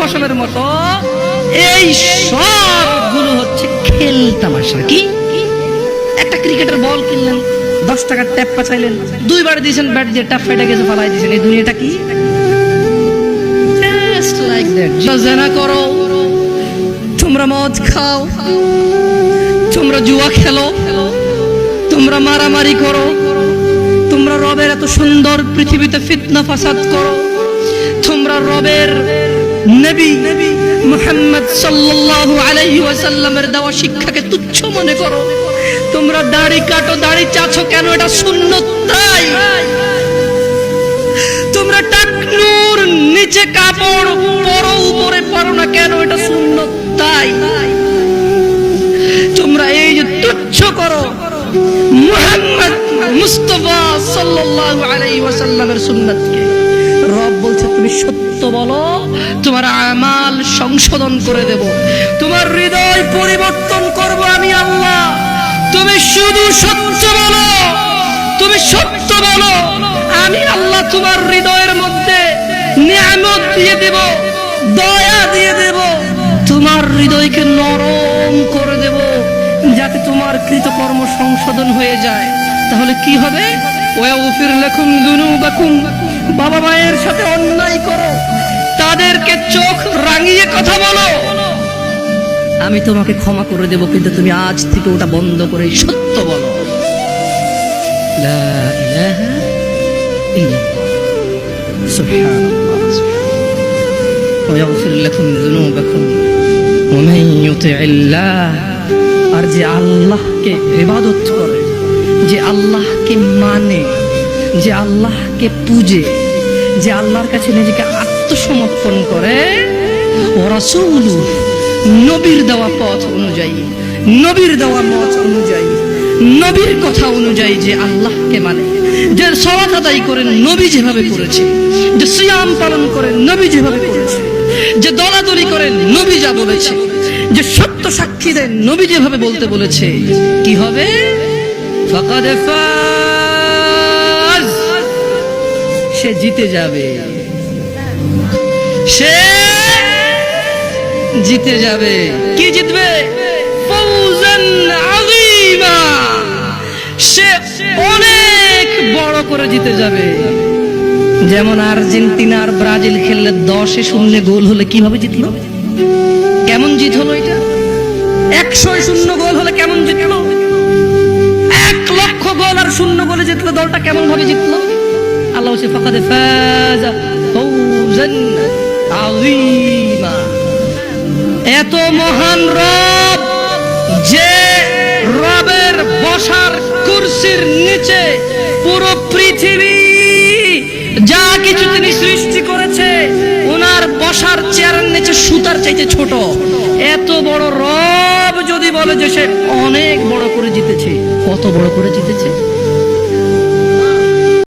পশমের মতো। এই সবগুলো হচ্ছে খেল তামাশা, কি? একটা ক্রিকেটের বল কিনলেন, দশ টাকার ট্যাপ পাচাইলেন দুইবার দিয়েছেন ব্যাট দিয়ে ট্যাপ ফেটে গেছে, ফালাই দিয়েছেন। এই দুনিয়াটা কি? Like জেনা করো, তোমরা মদ খাও, তোমরা জুয়া খেলো, তোমরা মারামারি করো, তোমরা রবের এত সুন্দর পৃথিবীতে ফিতনা ফাসাদ করো। তোমরা রবের নবী মুহাম্মদ সাল্লাল্লাহু আলাইহি ওয়াসাল্লামের দেওয়া শিক্ষাকে তুচ্ছ মনে করো। তোমরা দাড়ি কাটো, দাড়ি চাছো কেন? এটা সুন্নত তাই। তোমরা টাকনুর নিচে কাপড় পরো, উপরে পরো না কেন? এটা সুন্নত তাই। তোমরা এই যে তুচ্ছ করো, মুহাম্মদ মুস্তফা সাল্লাল্লাহু আলাইহি ওয়াসাল্লামের সুন্নাতকে। রব বলছে, তুমি সত্য বলো, তোমার আমাল সংশোধন করে দেব। তোমার হৃদয় পরিবর্তন করব আমি আল্লাহ। তুমি শুধু সত্য বলো, তুমি সত্য বলো, আমি আল্লাহ তোমার হৃদয়ের মধ্যে নিয়ামত দিয়ে দেব, দয়া দিয়ে দেব। তোমার হৃদয়কে নরম করে দেব, যাতে তোমার কৃতকর্ম সংশোধন হয়ে যায়। তাহলে কি হবে? ওয়াগফির লাকুম যুনুবাকুম বাবা মায়ের সাথে অন্যায় করো। তাদেরকে চোখ রাঙিয়ে কথা বলো। আমি তোমাকে ক্ষমা করে দেব, কিন্তু তুমি আজ থেকে ওটা বন্ধ করে সত্য বলো। আর যে আল্লাহকে ইবাদত করে, যে আল্লাহকে মানে যে আল্লাহকে পুজে, যে আল্লাহর কাছে নিজেকে আত্মসমর্পণ করে নবীর দেওয়া পথ অনুযায়ী, নবীর দেওয়া মত অনুযায়ী, নবীর কথা অনুযায়ী যে আল্লাহকে মানে যে সলাত আদায় করেন নবী যেভাবে করেছে, যে সিয়াম পালন করেন নবী যেভাবে করেছে, যে দলাদলি করেন নবী যা বলেছে, যে সত্য সাক্ষী দেন নবী যেভাবে বলতে বলেছে, কি হবে? ফাকাদ সে জিতে যাবে। সে জিতে যাবে। কি জিতবে? সে অনেক বড় করে জিতে যাবে। যেমন আর্জেন্টিনা আর ব্রাজিল খেললে দশে শূন্য গোল হলে কীভাবে জিতলো? কেমন জিত হলো এটা? একশো শূন্য গোল হলে কেমন জিতলো? এক লক্ষ গোল আর শূন্য গোলে জিতলো দলটা কেমন ভাবে জিতলো? আল্লাহ সে ফাকাদে ফাজা ফৌজান আযীমা এত মহান রব যে রবের বসার কুরসির নিচে পুরো পৃথিবী যা কিছু তিনি সৃষ্টি করেছে, ওনার বসার চেয়ারের নিচে সুতার চাইতে ছোট। এত বড় রব যদি বলে যে সে অনেক বড় করে জিতেছে, কত বড় করে